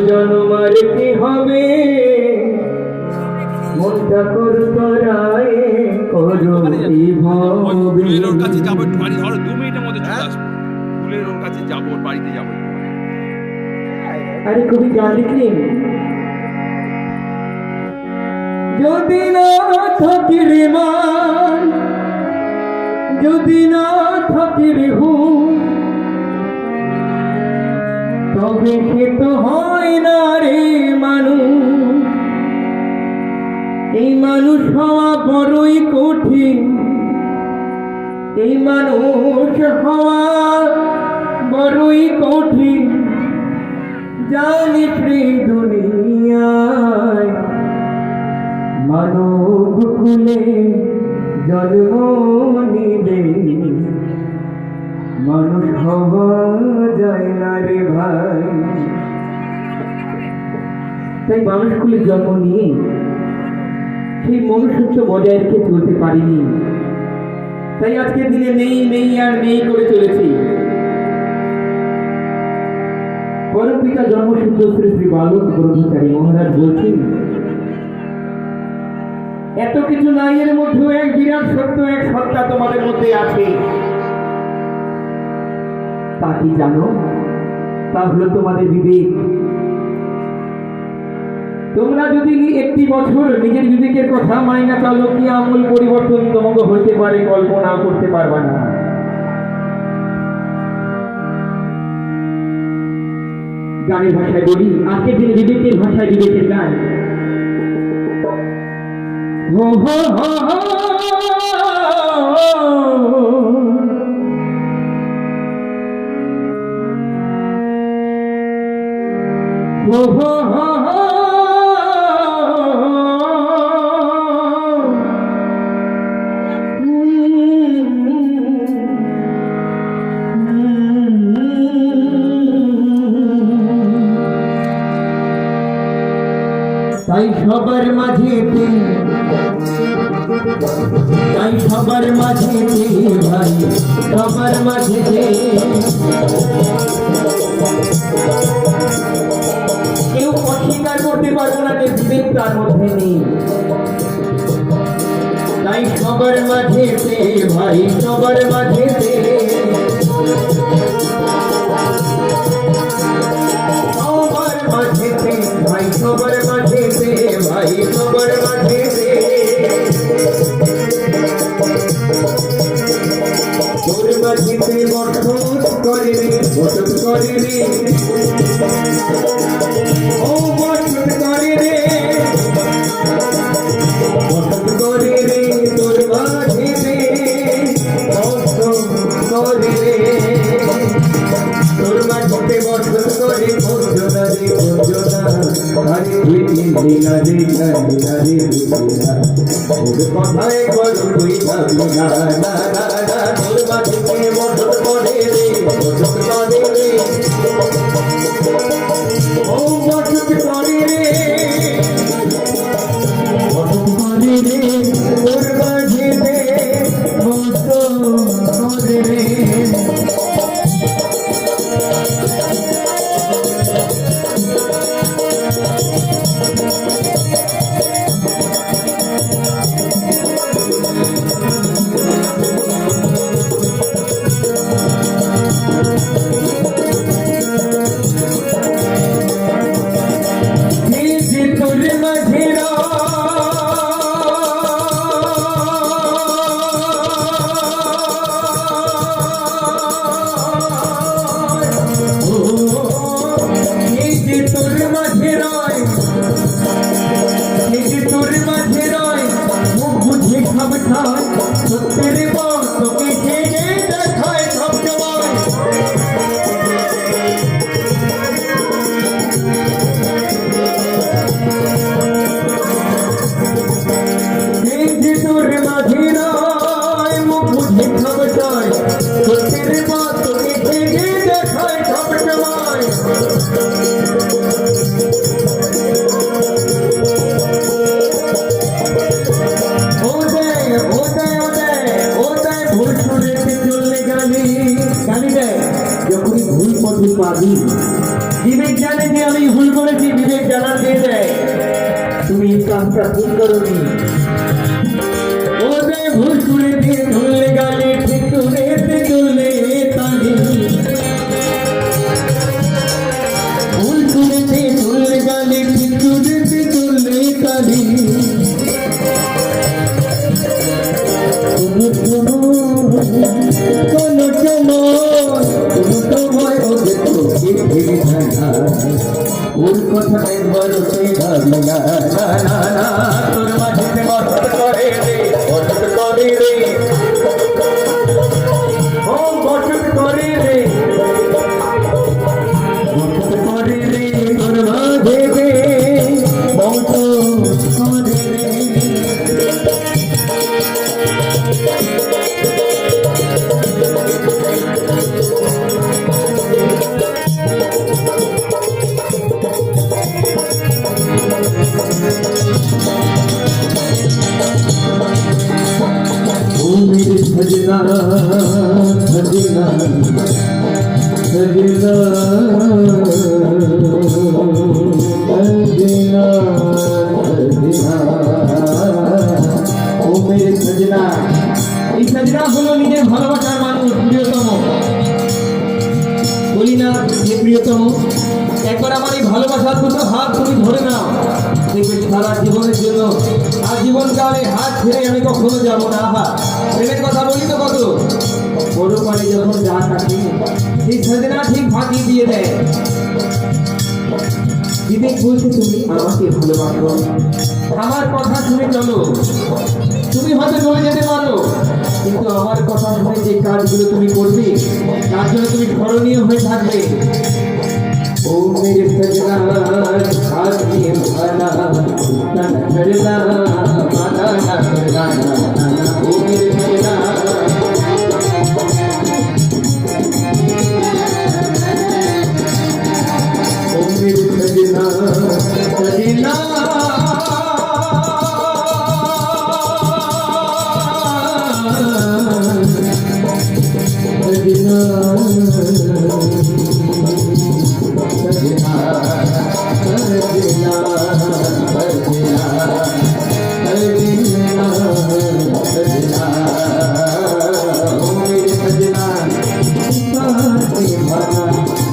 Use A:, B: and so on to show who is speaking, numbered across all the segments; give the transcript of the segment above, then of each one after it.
A: জন্মার কি হবে? মনটা কর করায় করো কি
B: ওই
A: ভবে?
B: ফুলের ওর কাছে যাব একটু বাড়ি ধরো দু মিনিটের মধ্যে চলে আসব। ফুলের ওর কাছে যাব ওর বাড়িতে যাব
A: আরে কবি গান লিখলেন যদি না থাকি রে মান যদি না থাকি হওয়া বড়ই কঠিন। এই মানুষ হওয়া বড়ই কঠিন। জানি শ্রী দুনিয়ায় মানব কুলে জন্ম নিলে মানুষ হওয়া যায় না রে ভাই। তাই মানুষ কুলে জন্ম নিয়ে সেই মনুষ্যত্ব বজায় রেখে চলতে পারিনি। তাই আজকের দিনে নেই নেই আর নেই করে চলেছি। পরম পিতা জন্মসূত্র শ্রী শ্রী বালক ব্রহ্মচারী মহারাজ বলছেন, এত কিছু নাই এর মধ্যেও এক বিরাট সত্য, এক সত্তা তোমাদের মধ্যে আছে। তা কি জানো? তা হলো তোমাদের বিবেক। তোমরা যদি একটি বছর নিজের বিবেকের কথা মাইনা চালো কি আমূল পরিবর্তন তোমাকে হইতে পারে কল্পনা করতে পারবা না গানের ভাষায় বলি আজকের দিনে বিবেকের ভাষায় বিবেকের গান হো হো। হো তাই সবার মাঝে তাই সবার মাঝে ভাই, সবার মাঝে কেউ অস্বীকার করতে পারব না যে বিবেক তার মধ্যে নেই। তাই সবার মাঝে ভাই, সবার মাঝে করে রে ও বসত করে রে বসত করে রে তোর মাঝিতে বসত করে রে তোর মাঝিতে বসত করে ভোজনা রে ভোজনা আরে দিনা রে দিনা রে। দিনা ওর কথায় বড় তুই ভাবি না না না না তোর মাঝিতে বসত করে Hallelujah. তোর মাঝে মস্ত করে রে মস্ত করে রে। আজীবনকালে হাত ছেড়ে আমি কখনো যাব না, আহা। প্রেমের কথা বলি তো কত? বড় পারে যখন যা থাকে সেই সজনা ঠিক ফাঁকি দিয়ে দেয়। বিবেক বলছে, তুমি আমাকে ভালোবাসো। আমার কথা শুনে চলো। তুমি হয়তো চলে যেতে পারো, কিন্তু আমার কথা শুনে যে কাজগুলো তুমি করবে, তার জন্য তুমি স্মরণীয় হয়ে থাকবে। ও মেরে সজনা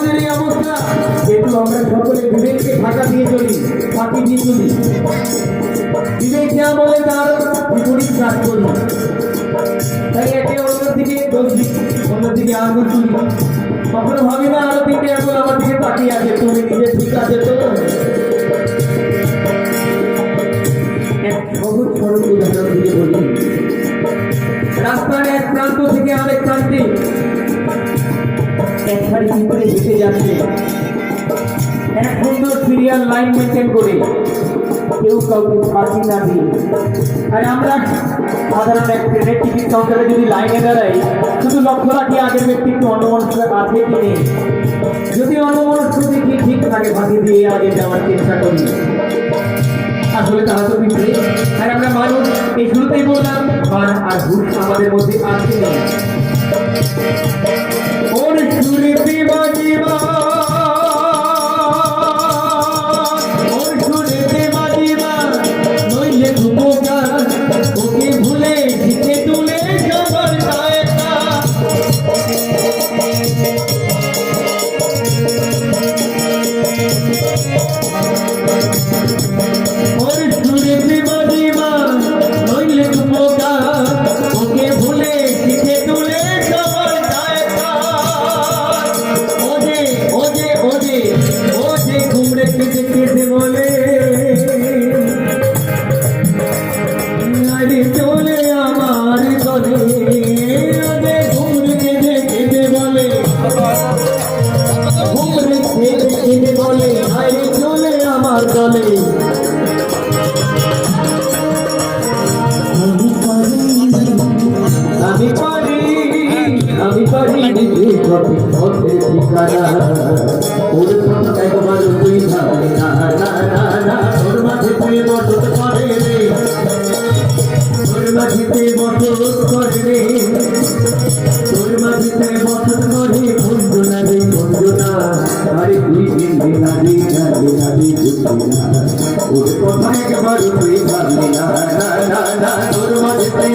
A: সমাজের এই অবস্থা। যেহেতু আমরা সকলে বিবেককে ঢাকা দিয়ে চলি ফাঁকি দিয়ে বিবেক যা বলে তার বিপরীত কাজ করি। তাই একে অন্যের দিকে দোষ অন্যের দিকে আঙুল তুলি। কখনো ভাবি না, আরও তিনটে আঙুল আমার দিকে তাকিয়ে আছে, তুমি নিজে ঠিক আছে তো? সহজ সরল উদাহরণ দিয়ে বলি রাস্তার এক প্রান্ত থেকে আরেক প্রান্তে এক সারি পিঁপড়ে হেঁটে যাচ্ছে। এক সুন্দর সিরিয়াল লাইন মেনটেন করে কেউ কাউকে ফাঁকি না দিয়ে আর আমরা সাধারণ এক ট্রেনের টিকিট কাউন্টারে যদি লাইনে দাঁড়াই, শুধু লক্ষ্য রাখি আগের ব্যক্তি একটু অন্যমনস্ক আছে কি নেই। যদি অন্যমনস্ক দেখি ঠিক থাকে ফাঁকি দিয়ে আগে যাওয়ার চেষ্টা করি। আসলে তারা তো পিঁপড়ে আর আমরা মানুষ, এই শুরুতেই বললাম আর আর ভুল আমাদের মধ্যে আছে নেই। ওর শুরুতে বাজিবা ওর তোমার দলে আমি পারি আমি পারি নিজে কবি পথে ঠিকানা। ওর ফোন একবার তুই ভাবে না না না না তোর মাঝে তুই বসত করে রে। তোর মাঝিতে বসত করে রে। ওর কথা একবার তুই ভাবলি না না না না তোর মাঝে প্রেম